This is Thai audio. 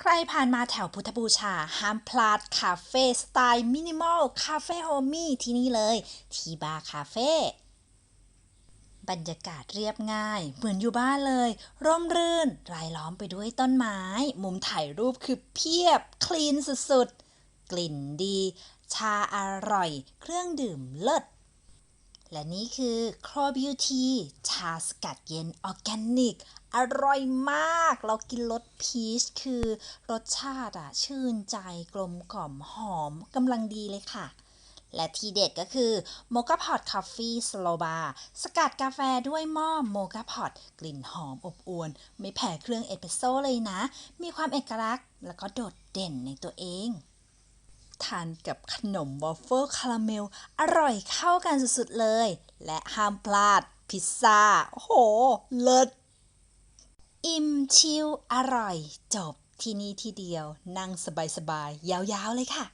ใครผ่านมาแถวพุทธบูชา ห้ามพลาดคาเฟ่สไตล์มินิมอลคาเฟ่โฮมี่ที่นี่เลย ทีบาร์คาเฟ่บรรยากาศเรียบง่าย เหมือนอยู่บ้านเลย ร่มรื่น รายล้อมไปด้วยต้นไม้ มุมถ่ายรูปคือเพียบ คลีนสุดๆ กลิ่นดี ชาอร่อย เครื่องดื่มเลิศ และนี่คือ c r o Beauty ชาสกัดเย็นออร์แกนิก อร่อยมาก เรากินรสพีชคือรสชาติอะชื่นใจกลมกล่อมหอมกำลังดีเลยค่ะ และทีเด็ดก็คือโมก a พอ t คอฟฟี่สโลบาสกัดกาแฟด้วยหม้อโมก a พอ t กลิ่นหอมอบอวล ไม่แพ้เครื่องเอสเปรสโซ่เลยนะ มีความเอกลักษณ์แล้วก็โดดเด่นในตัวเอง ทานกับขนมวอฟเฟิลคาราเมล อร่อยเข้ากันสุดๆเลย และห้ามพลาด พิซซ่า โอ้โห เลิศอิ่มชิลอร่อย จบที่นี่ที่เดียว นั่งสบายๆ ยาวๆ เลยค่ะ